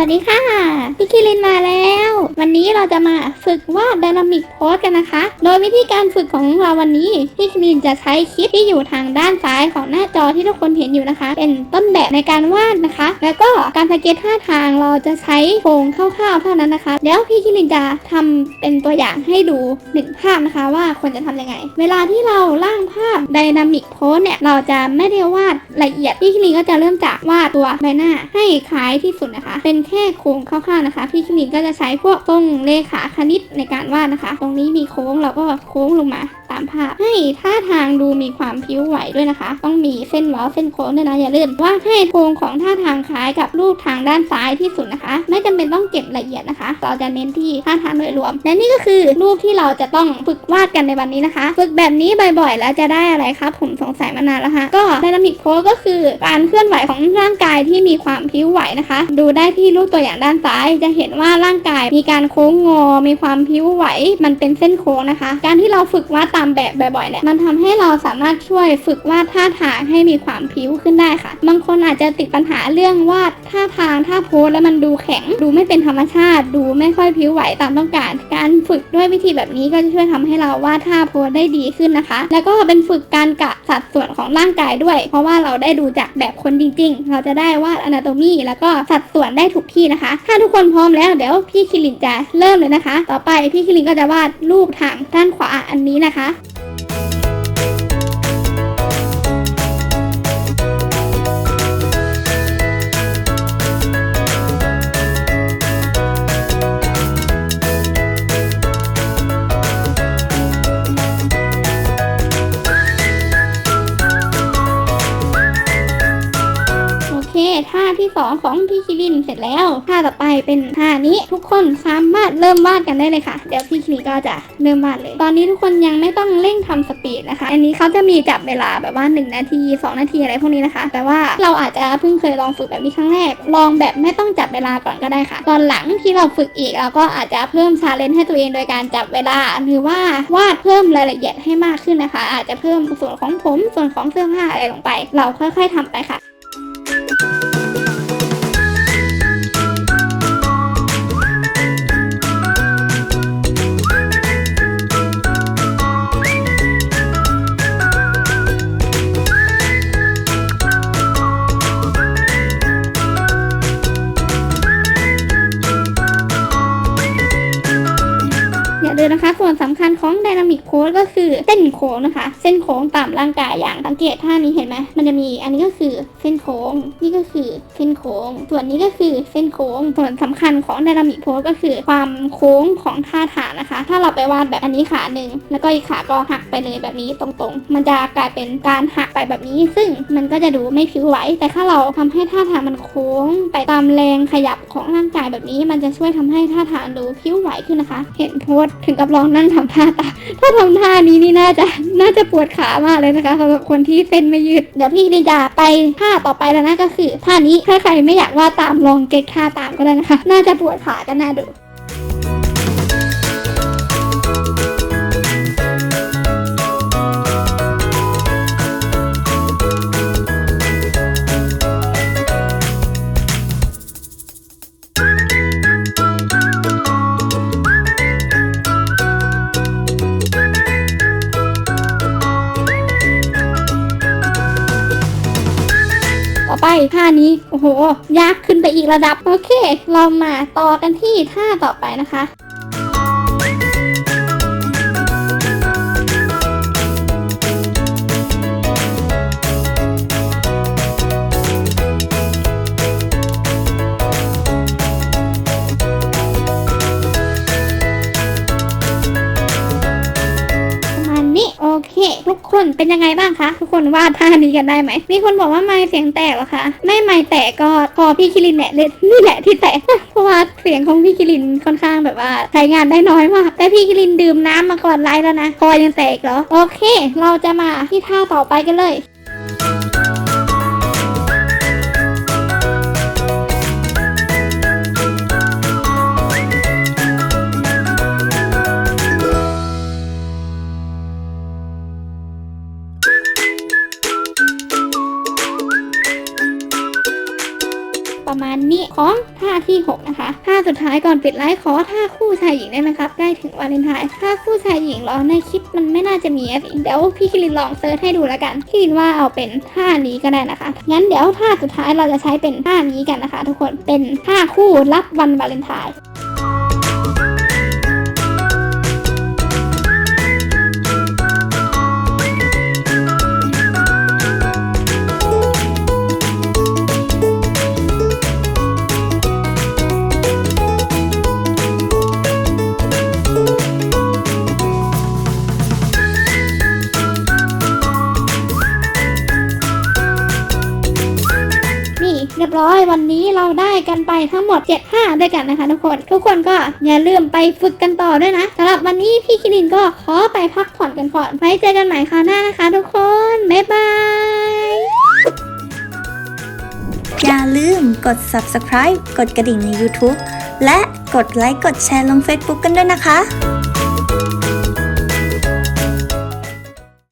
วัสดีค่ะ พี่คิรินมาแล้ว วันนี้เราจะมาฝึกวาดไดนามิกโพสกันนะคะ โดยวิธีการฝึกของเราวันนี้ พี่คิรินจะใช้คลิปที่อยู่ทางด้านซ้ายของหน้าจอที่ทุกคนเห็นอยู่นะคะ เป็นต้นแบบในการวาดนะคะ แล้วก็การสเก็ตท่าทางเราจะใช้โครงคร่าวๆเท่านั้นนะคะเดี๋ยวพี่คิรินจะทำเป็นตัวอย่างให้ดูหนึ่งภาพนะคะว่าควรจะทำยังไง เวลาที่เราร่างภาพไดนามิกโพสเนี่ยเราจะไม่ได้วาดละเอียดพี่คิรินก็จะเริ่มจากวาดตัวใบหน้าให้คล้ายที่สุดนะคะ เป็นแค่โค้งคร่าวๆนะคะ พี่คิรินก็จะใช้พวกตรงเลขาคณิตในการวาดนะคะ ตรงนี้มีโค้งเราก็โค้งลงมาตามภาพ ให้ท่าทางดูมีความพิ้วไหวด้วยนะคะ ต้องมีเส้นเว้าเส้นโค้งด้วยนะอย่าลืมวาดให้โครงของท่าทางคล้ายกับรูปทางด้านซ้ายที่สุดนะคะ ไม่จำเป็นต้องเก็บละเอียดนะคะ เราจะเน้นที่ท่าทางโดยรวม และนี่ก็คือรูปที่เราจะต้องฝึกวาดกันในวันนี้นะคะ ฝึกแบบนี้บ่อยๆ แล้วจะได้อะไรครับ ผมสงสัยมานานแล้วค่ะ ก็ไดนามิกโพสก็คือการเคลื่อนไหวของร่างกายที่มีความพิ้วไหวนะคะ ดูได้ที่รูปตัวอย่างด้านซ้าย จะเห็นว่าร่างกายมีการโค้งงอ มีความพิ้วไหว มันเป็นเส้นโค้งนะคะ การที่เราฝึกวาดตามแบบบ่อยๆเนี่ยมันทำให้เราสามารถช่วยฝึกวาดท่าทางให้มีความพิ้วขึ้นได้ค่ะ บางคนอาจจะติดปัญหาเรื่องวาดท่าทางท่าโพสแล้วมันดูแข็ง ดูไม่เป็นธรรมชาติ ดูไม่ค่อยพิ้วไหวตามต้องการ การฝึกด้วยวิธีแบบนี้ก็จะช่วยทำให้เราวาดท่าโพสได้ดีขึ้นนะคะ แล้วก็เป็นฝึกการกะสัดส่วนของร่างกายด้วย เพราะว่าเราได้ดูจากแบบคนจริง ๆ เราจะได้วาดอนาโตมีแล้วก็สัดส่วนได้ถูกที่นะคะ ถ้าทุกคนพร้อมแล้วเดี๋ยวพี่คิรินจะเริ่มเลยนะคะ ต่อไปพี่คิรินก็จะวาดรูปทางด้านขวาอันนี้นะคะ คท่าที่สองของพี่คิรินเสร็จแล้วท่าต่อไปเป็นท่านี้ทุกคนสามารถเริ่มวาดกันได้เลยค่ะ เดี๋ยวพี่คิรินก็จะเริ่มวาดเลย ตอนนี้ทุกคนยังไม่ต้องเร่งทำสปีดนะคะ อันนี้เขาจะมีจับเวลาแบบว่า 1 นาที 2 นาทีอะไรพวกนี้นะคะ แต่ว่าเราอาจจะเพิ่งเคยลองฝึกแบบนี้ครั้งแรก ลองแบบไม่ต้องจับเวลาก่อนก็ได้ค่ะ ตอนหลังที่เราฝึกอีกเราก็อาจจะเพิ่มชาเลนจ์ให้ตัวเองโดยการจับเวลาหรือว่าวาดเพิ่มรายละเอียดให้มากขึ้นนะคะ อาจจะเพิ่มส่วนของผมส่วนของเสื้อผ้าอะไรลงไป เราค่อย ๆทำไปค่ะ นะคะ ส่วนสำคัญของ Dynamic Pose ก็คือเส้นโค้งนะคะ เส้นโค้งตามร่างกายอย่างสังเกตท่านี้เห็นไหมมันจะมีอันนี้ก็คือเส้นโค้ง นี่ก็คือเส้นโค้ง ส่วนนี้ก็คือเส้นโค้ง ส่วนสำคัญของ Dynamic Pose ก็คือความโค้งของท่าทางนะคะ ถ้าเราไปวาดแบบอันนี้ขาหนึ่งแล้วก็อีกขาก็หักไปเลยแบบนี้ตรงๆ มันจะกลายเป็นการหักไปแบบนี้ ซึ่งมันก็จะดูไม่ผิวไหวแต่ถ้าเราทำให้ท่าทางมันโค้ง ไปตามแรงขยับของร่างกายแบบนี้ มันจะช่วยทำให้ท่าทางดูผิวไหวขึ้นนะคะ เห็นโพสถึงกับลองนั่งทำท่าตาถ้าทำท่านี้นี่น่าจะน่าจะปวดขามากเลยนะคะสำหรับคนที่เส้นไม่ยืด เดี๋ยวพี่ลินจะไปท่าต่อไปแล้วนะก็คือท่านี้ถ้าใครไม่อยากว่าตามลองเก็ตท่าตามก็ได้นะคะ น่าจะปวดขากันน่าดู ไปท่านี้ โอ้โห ยากขึ้นไปอีกระดับ โอเค เรามาต่อกันที่ท่าต่อไปนะคะประ คนเป็นยังไงบ้างคะ ทุกคนวาดท่านี้กันได้ไหม มีคนบอกว่าไม่เสียงแตกเหรอคะ ไม่ไม่แตกก็พอพี่คิรินเนี่ยเล่นนี่แหละที่แตก เพราะว่าเสียงของพี่คิรินค่อนข้างแบบว่าใช้งานได้น้อยมาก แต่พี่คิรินดื่มน้ำมาก่อนไลฟ์แล้วนะ คอยังแตกเหรอ โอเค เราจะมาที่ท่าต่อไปกันเลย ประมาณนี้ของท่าที่6นะคะท่าสุดท้ายก่อนปิดไลฟ์ขอท่าคู่ชายหญิงได้ไหมครับใกล้ถึงวาเลนไทน์ท่าคู่ชายหญิงเรอในคลิปมันไม่น่าจะมีอะสิเดี๋ยวพี่คิรินลองเซิร์ชให้ดูแล้วกันคิรินว่าเอาเป็นท่านี้ก็ได้นะคะงั้นเดี๋ยวท่าสุดท้ายเราจะใช้เป็นท่านี้กันนะคะ ทุกคนเป็นท่าคู่รับวันวาเลนไทน์ ได้กันไปทั้งหมด 7 5 ด้วยกันนะคะทุกคน ทุกคนก็อย่าลืมไปฝึกกันต่อด้วยนะสำหรับวันนี้พี่คิรินก็ขอไปพักผ่อนกันก่อนไว้เจอกันใหม่คราวหน้านะคะ ทุกคน บ๊ายบายอย่าลืมกด subscribe กดกระดิ่งใน YouTube และกดไลค์กดแชร์ลง Facebook กันด้วยนะคะ